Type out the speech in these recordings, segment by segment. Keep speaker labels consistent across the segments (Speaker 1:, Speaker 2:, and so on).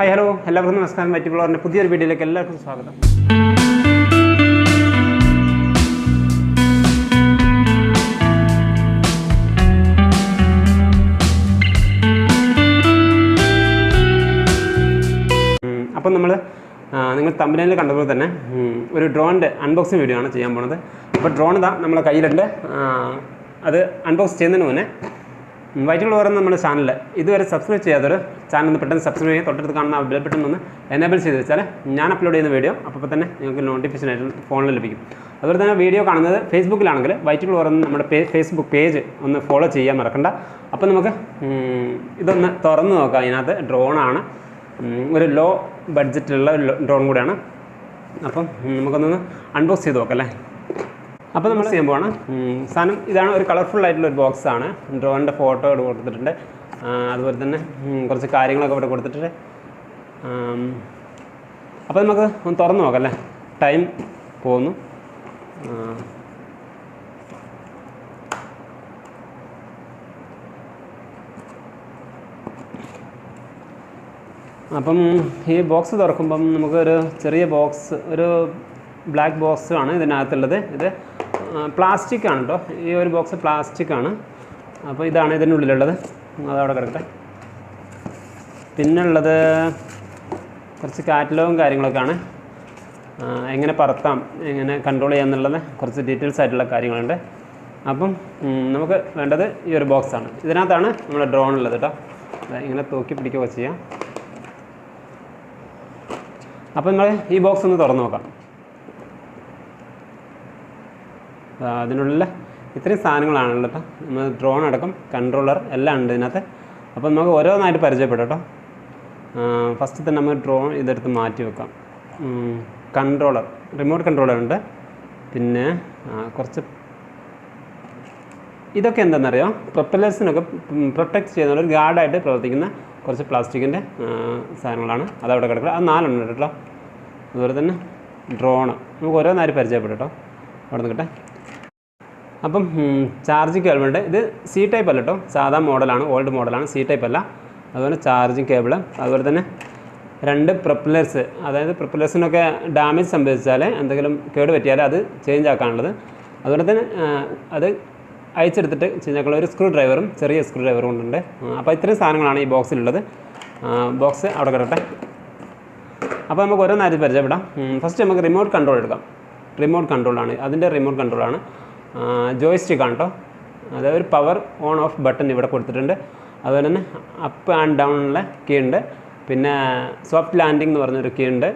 Speaker 1: Hi hello എല്ലാവർക്കും നമസ്കാരം. മറ്റുള്ളവരുടെ പുതിയൊരു വീഡിയോയിലേക്ക് എല്ലാവർക്കും സ്വാഗതം. അപ്പം നമ്മൾ നിങ്ങൾ തമ്പനയിൽ കണ്ടപ്പോൾ തന്നെ ഒരു ഡ്രോണിന്റെ അൺബോക്സിങ് വീഡിയോ ആണ് ചെയ്യാൻ പോണത്. അപ്പോൾ ഡ്രോൺ ഇതാ നമ്മളെ കയ്യിലുണ്ട്. അത് അൺബോക്സ് ചെയ്യുന്നതിന് മുന്നേ വൈറ്റുകൾ പറയുന്ന നമ്മുടെ ചാനൽ ഇതുവരെ സബ്സ്ക്രൈബ് ചെയ്യാത്തൊരു ചാനൽ ഒന്ന് പെട്ടെന്ന് സബ്സ്ക്രൈബ് ചെയ്യുക തൊട്ടടുത്ത് കാണുന്ന ബെൽ ബട്ടൺ ഒന്ന് എനേബിൾ ചെയ്ത് വെച്ചാൽ ഞാൻ അപ്ലോഡ് ചെയ്യുന്ന വീഡിയോ അപ്പോൾ തന്നെ നിങ്ങൾക്ക് നോട്ടിഫിക്കേഷൻ ആയിട്ട് ഫോണിൽ ലഭിക്കും. അതുപോലെ തന്നെ വീഡിയോ കാണുന്നത് ഫേസ്ബുക്കിലാണെങ്കിൽ വൈറ്റുകൾ പറയുന്ന നമ്മുടെ ഫേസ്ബുക്ക് പേജ് ഒന്ന് ഫോളോ ചെയ്യാൻ മറക്കണ്ട. അപ്പോൾ നമുക്ക് ഇതൊന്ന് തുറന്ന് നോക്കാം. ഇതിനകത്ത് ഡ്രോണാണ് ഒരു ലോ ബഡ്ജറ്റിലുള്ള ഡ്രോൺ കൂടിയാണ്. അപ്പം നമുക്കൊന്ന് അൺബോക്സ് ചെയ്ത് നോക്കാം അല്ലേ? അപ്പോൾ നമ്മൾ ചെയ്യാൻ പോവാണ്. സാധനം ഇതാണ് ഒരു കളർഫുൾ ആയിട്ടുള്ള ഒരു ബോക്സ് ആണ്. ഡ്രോണിന്റെ ഫോട്ടോ ഇവിടെ കൊടുത്തിട്ടുണ്ട്. അതുപോലെ തന്നെ കുറച്ച് കാര്യങ്ങളൊക്കെ ഇവിടെ കൊടുത്തിട്ടുണ്ട്. അപ്പോൾ നമുക്ക് ഒന്ന് തുറന്ന് നോക്കാം ടൈം പോകുന്നു. അപ്പം ഈ ബോക്സ് തുറക്കുമ്പം നമുക്കൊരു ചെറിയ ബോക്സ് ഒരു ബ്ലാക്ക് ബോക്സ് ആണ് ഇതിനകത്തുള്ളത്. ഇത് പ്ലാസ്റ്റിക് ആണ് കേട്ടോ ഈ ഒരു ബോക്സ് പ്ലാസ്റ്റിക് ആണ് അപ്പോൾ ഇതാണ് ഇതിന്റെ ഉള്ളിലുള്ളത്. അതവിടെ കിടക്കട്ടെ. പിന്നുള്ളത് കുറച്ച് കാറ്റലോഗും കാര്യങ്ങളൊക്കെ ആണ് എങ്ങനെ പറത്താം എങ്ങനെ കൺട്രോൾ ചെയ്യാമെന്നുള്ളത് കുറച്ച് ഡീറ്റെയിൽസ് ആയിട്ടുള്ള കാര്യങ്ങളുണ്ട്. അപ്പം നമുക്ക് വേണ്ടത് ഈ ഒരു ബോക്സാണ് ഇതിനകത്താണ് നമ്മുടെ ഡ്രോൺ ഉള്ളത് കേട്ടോ ഇങ്ങനെ തൂക്കി പിടിക്കുകയൊക്കെ ചെയ്യാം. അപ്പോൾ നമ്മൾ ഈ ബോക്സ് ഒന്ന് തുറന്നു നോക്കാം. ദാ അതിനുള്ളിൽ ഇത്രയും സാധനങ്ങളാണല്ലോ കേട്ടോ. നമ്മൾ ഡ്രോൺ അടക്കം കൺട്രോളർ എല്ലാം ഉണ്ട് ഇതിനകത്ത്. അപ്പോൾ നമുക്ക് ഓരോന്നായിട്ട് പരിചയപ്പെടാം കേട്ടോ. ഫസ്റ്റ് തന്നെ നമ്മൾ ഡ്രോൺ ഇതെടുത്ത് മാറ്റി വെക്കാം. കൺട്രോളർ റിമോട്ട് കൺട്രോളർ ഉണ്ട്. പിന്നെ കുറച്ച് ഇതൊക്കെ എന്താണെന്നറിയോ പ്രൊപ്പലേഴ്സിനൊക്കെ പ്രൊട്ടക്റ്റ് ചെയ്യുന്ന ഒരു ഗാർഡായിട്ട് പ്രവർത്തിക്കുന്ന കുറച്ച് പ്ലാസ്റ്റിക്കിന്റെ സാധനങ്ങളാണ്. അതവിടെ കിടക്കുക അത് നാലെണ്ണം കേട്ടോ. അതുപോലെ തന്നെ ഡ്രോണ് നമുക്ക് ഓരോന്നായിട്ട് പരിചയപ്പെടാം കേട്ടോ. അവിടെ നിൽക്കട്ടെ അപ്പം ചാർജിങ് കേബിളുണ്ട് ഇത് സി ടൈപ്പ് അല്ല കേട്ടോ സാധാ മോഡലാണ് ഓൾഡ് മോഡലാണ് സി ടൈപ്പ് അല്ല. അതുപോലെ ചാർജിങ് കേബിൾ അതുപോലെ തന്നെ രണ്ട് പ്രൊപ്പലേഴ്സ് അതായത് പ്രൊപ്പലേഴ്സിനൊക്കെ ഡാമേജ് സംഭവിച്ചാൽ എന്തെങ്കിലും കേട് പറ്റിയാൽ അത് ചേഞ്ച് ആക്കാനുള്ളത്. അതുപോലെ തന്നെ അത് അയച്ചെടുത്തിട്ട് ചെയ്യാനുള്ള ഒരു സ്ക്രൂ ഡ്രൈവറും ചെറിയ സ്ക്രൂ ഡ്രൈവറും കൊണ്ടുണ്ട്. അപ്പോൾ ഇത്രയും സാധനങ്ങളാണ് ഈ ബോക്സിലുള്ളത് ബോക്സ് അവിടെ കിടട്ടെ അപ്പോൾ നമുക്ക് ഓരോന്നായിട്ട് പരിചയപ്പെടാം. ഫസ്റ്റ് നമുക്ക് റിമോട്ട് കൺട്രോൾ എടുക്കാം. റിമോട്ട് കൺട്രോളാണ് അതിന്റെ റിമോട്ട് കൺട്രോളാണ് ജോയ്സ്റ്റിക് ആണ് കേട്ടോ അതായത് ഒരു പവർ ഓൺ ഓഫ് ബട്ടൺ ഇവിടെ കൊടുത്തിട്ടുണ്ട്. അതുപോലെ തന്നെ അപ്പ് ആൻഡ് ഡൗൺ ഉള്ള കീ ഉണ്ട്. പിന്നെ സോഫ്റ്റ് ലാൻഡിംഗ് എന്ന് പറഞ്ഞൊരു കീ ഉണ്ട്.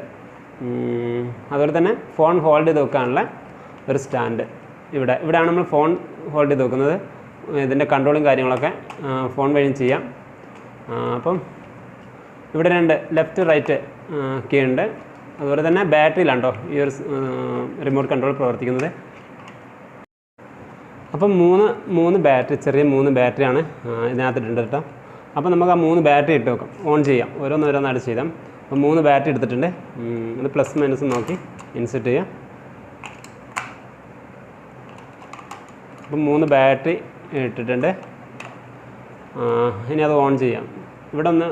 Speaker 1: അതുപോലെ തന്നെ ഫോൺ ഹോൾഡ് ചെയ്ത് വെക്കാനുള്ള ഒരു സ്റ്റാൻഡ് ഇവിടെ ഇവിടെയാണ് നമ്മൾ ഫോൺ ഹോൾഡ് ചെയ്ത് വെക്കുന്നത്. ഇതിന്റെ കൺട്രോളും കാര്യങ്ങളൊക്കെ ഫോൺ വഴിയും ചെയ്യാം. അപ്പം ഇവിടെ രണ്ട് ലെഫ്റ്റ് റൈറ്റ് കീ ഉണ്ട്. അതുപോലെ തന്നെ ബാറ്ററിയിലാണ് കേട്ടോ ഈ ഒരു റിമോട്ട് കൺട്രോൾ പ്രവർത്തിക്കുന്നത്. അപ്പം മൂന്ന് മൂന്ന് ബാറ്ററി ചെറിയ മൂന്ന് ബാറ്ററിയാണ് ഇതിനകത്തിട്ടുണ്ട് കേട്ടോ. അപ്പം നമുക്ക് ആ മൂന്ന് ബാറ്ററി ഇട്ട് വെക്കാം. ഓൺ ചെയ്യാം. ഓരോന്ന് ഓരോന്നായിട്ട് ചെയ്യാം. അപ്പം മൂന്ന് ബാറ്ററി എടുത്തിട്ടുണ്ട്. അത് പ്ലസ് മൈനസ് നോക്കി. ഇൻസെർട്ട് ചെയ്യാം. അപ്പം മൂന്ന് ബാറ്ററി ഇട്ടിട്ടുണ്ട്. ഇനി അത് ഓൺ ചെയ്യാം. ഇവിടെ ഒന്ന്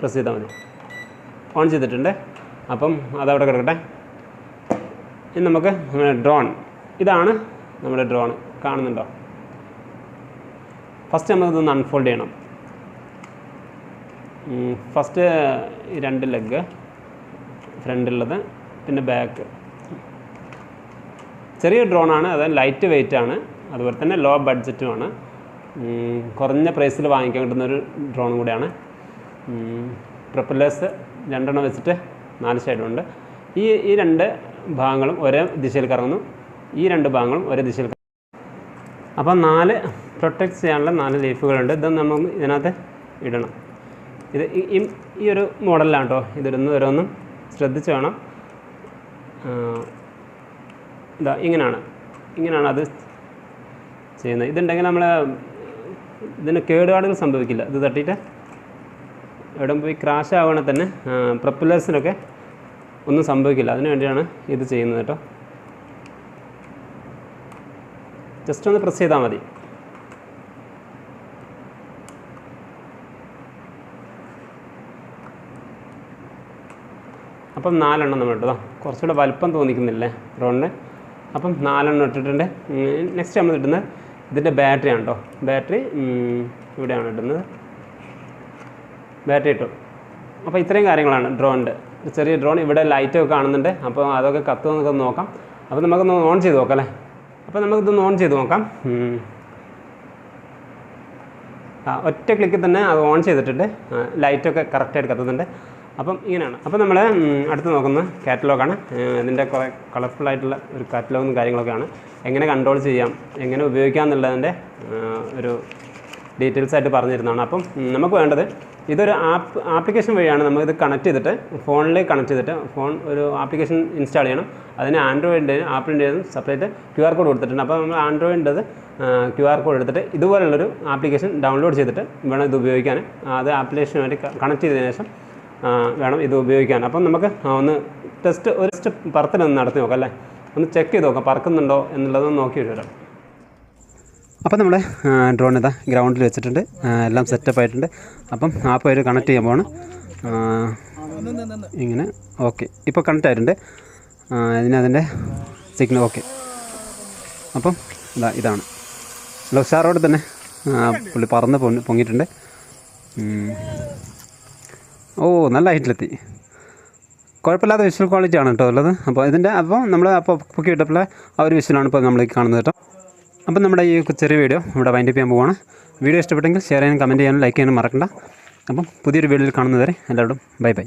Speaker 1: പ്രസ് ചെയ്താൽ മതി. ഓൺ ചെയ്തിട്ടുണ്ട്. അപ്പം അതവിടെ കിടക്കട്ടെ. ഇനി നമുക്ക് ഡ്രോൺ ഇതാണ് നമ്മുടെ ഡ്രോൺ കാണുന്നുണ്ടോ? ഫസ്റ്റ് നമുക്കിതൊന്ന് അൺഫോൾഡ് ചെയ്യണം. ഫസ്റ്റ് രണ്ട് ലെഗ് ഫ്രണ്ടിലുള്ളത് പിന്നെ ബാക്ക് ചെറിയ ഡ്രോണാണ് അത് ലൈറ്റ് വെയിറ്റ് ആണ്. അതുപോലെ തന്നെ ലോ ബഡ്ജറ്റുമാണ് കുറഞ്ഞ പ്രൈസിൽ വാങ്ങിക്കാൻ കിട്ടുന്ന ഒരു ഡ്രോൺ കൂടിയാണ്. പ്രൊപ്പല്ലേഴ്സ് രണ്ടെണ്ണം വെച്ചിട്ട് നാല് സൈഡുണ്ട് ഈ ഈ രണ്ട് ഭാഗങ്ങളും ഒരേ ദിശയിൽ കറങ്ങുന്നു ഈ രണ്ട് ഭാഗങ്ങളും ഒരേ ദിശയിൽ അപ്പോൾ നാല് പ്രൊട്ടക്റ്റ് ചെയ്യാനുള്ള നാല് ലീഫുകളുണ്ട് ഇത് നമ്മൾ ഇതിനകത്ത് ഇടണം. ഇത് ഈ- ഒരു മോഡലിലാണ് കേട്ടോ ഇതിടുന്നത്. ഓരോന്നും ശ്രദ്ധിച്ച് വേണം. ഇതാ ഇങ്ങനെയാണ് ഇങ്ങനെയാണ് അത് ചെയ്യുന്നത്. ഇതുണ്ടെങ്കിൽ നമ്മൾ ഇതിന് കേടുപാടുകൾ സംഭവിക്കില്ല. ഇത് തട്ടിയിട്ട് എവിടെ പോയി ക്രാഷ് ആവുകയാണെങ്കിൽ തന്നെ പ്രൊപ്പലേഴ്സിനൊക്കെ ഒന്നും സംഭവിക്കില്ല. അതിന് വേണ്ടിയാണ് ഇത് ചെയ്യുന്നത് കേട്ടോ ജസ്റ്റ് ഒന്ന് പ്രസ് ചെയ്താൽ മതി. അപ്പം നാലെണ്ണം നമ്മൾ ഇട്ടതാ. കുറച്ചുകൂടെ വലിപ്പം തോന്നിക്കുന്നില്ലേ ഡ്രോണിന് അപ്പം നാലെണ്ണം ഇട്ടിട്ടുണ്ട്. നെക്സ്റ്റ് നമ്മൾ ഇടുന്നത് ഇതിന്റെ ബാറ്ററി ആണ് ബാറ്ററി ഇവിടെയാണ് ഇടുന്നത്. ബാറ്ററി ഇട്ടു. അപ്പോൾ ഇത്രയും കാര്യങ്ങളാണ് ഡ്രോണിന്റെ. ചെറിയ ഡ്രോൺ ഇവിടെ ലൈറ്റൊക്കെ കാണുന്നുണ്ട്. അപ്പോൾ അതൊക്കെ കത്തുമെന്നൊക്കെ നമുക്കൊന്ന് നോക്കാം. അപ്പോൾ നമുക്കൊന്ന് ഓൺ ചെയ്ത് നോക്കാം അല്ലേ? അപ്പോൾ നമുക്കിതൊന്ന് ഓൺ ചെയ്ത് നോക്കാം. ആ ഒറ്റ ക്ലിക്കിൽ തന്നെ അത് ഓൺ ചെയ്തിട്ടുണ്ട്. ലൈറ്റൊക്കെ കറക്റ്റായിട്ട് കത്തുന്നുണ്ട്. അപ്പം ഇങ്ങനെയാണ്. അപ്പം നമ്മൾ അടുത്ത് നോക്കുന്നത് കാറ്റലോഗാണ് ഇതിന്റെ കുറേ കളർഫുൾ ആയിട്ടുള്ള ഒരു കാറ്റലോഗും കാര്യങ്ങളൊക്കെയാണ്. എങ്ങനെ കൺട്രോൾ ചെയ്യാം എങ്ങനെ ഉപയോഗിക്കാം എന്നുള്ളതിന്റെ ഒരു ഡീറ്റെയിൽസ് ആയിട്ട് പറഞ്ഞിരുന്നതാണ്. അപ്പം ഉം, നമുക്ക് വേണ്ടത് ഇതൊരു ആപ്പ് ആപ്ലിക്കേഷൻ വഴിയാണ് നമുക്കിത് കണക്ട് ചെയ്തിട്ട് ഫോണിലേക്ക് കണക്ട് ചെയ്തിട്ട് ഫോൺ ഒരു ആപ്ലിക്കേഷൻ ഇൻസ്റ്റാൾ ചെയ്യണം. അതിന് ആൻഡ്രോയിഡിന്റെ ആപ്പിളിന്റെയും സെപ്പറേറ്റ് ക്യു ആർ കോഡ് കൊടുത്തിട്ടുണ്ട്. അപ്പോൾ നമ്മൾ ആൻഡ്രോയിഡിന്റെത് ക്യു ആർ കോഡ് എടുത്തിട്ട് ഇതുപോലുള്ളൊരു ആപ്ലിക്കേഷൻ ഡൗൺലോഡ് ചെയ്തിട്ട് വേണം ഇത് ഉപയോഗിക്കാൻ. അത് ആപ്ലിക്കേഷനുമായിട്ട് കണക്ട് ചെയ്തതിന് ശേഷം വേണം ഇത് ഉപയോഗിക്കാൻ. അപ്പം നമുക്ക് ഒന്ന് ടെസ്റ്റ് ഒരു ടെസ്റ്റ് പറത്തിലൊന്ന് നടത്തി നോക്കാം അല്ലേ? ഒന്ന് ചെക്ക് ചെയ്ത് നോക്കാം. പറക്കുന്നുണ്ടോ എന്നുള്ളതൊന്ന് നോക്കി വരാം. അപ്പം നമ്മൾ ഡ്രോൺ ഇതാ ഗ്രൗണ്ടിൽ വെച്ചിട്ടുണ്ട്. എല്ലാം സെറ്റപ്പ് ആയിട്ടുണ്ട്. അപ്പം ആപ്പ് വഴി കണക്ട് ചെയ്യാൻ പോവാണ്. ഇങ്ങനെ. ഓക്കെ ഇപ്പോൾ കണക്ട് ആയിട്ടുണ്ട്. ഇതിന് അതിന്റെ സിഗ്നൽ ഓക്കെ അപ്പം ഇതാ ഇതാണ്. ലൊഷാറോട് തന്നെ. പുള്ളി പറന്ന് പൊങ്ങി പൊങ്ങിയിട്ടുണ്ട്. ഓ നല്ല ഹൈറ്റിലെത്തി കുഴപ്പമില്ലാത്ത വിഷ്വൽ ക്വാളിറ്റി ആണ് കേട്ടോ ഉള്ളത്. അപ്പോൾ ഇതിന്റെ അപ്പോൾ നമ്മൾ അപ്പോൾ പൊക്കി വിട്ടപ്പോൾ ആ ഒരു വിഷ്വലാണ് ഇപ്പോൾ നമ്മൾ കാണുന്നത് കേട്ടോ. അപ്പം നമ്മുടെ ഈ ചെറിയ വീഡിയോ ഇവിടെ വൈൻഡപ്പ് ചെയ്യാൻ പോവാണ്. വീഡിയോ ഇഷ്ടപ്പെട്ടെങ്കിൽ ഷെയർ ചെയ്യാനും കമന്റ് ചെയ്യാനും ലൈക്ക് ചെയ്യാനും മറക്കണ്ട. അപ്പം പുതിയൊരു വീഡിയോയിൽ കാണുന്നതുവരെ എല്ലാവരോടും ബൈ ബൈ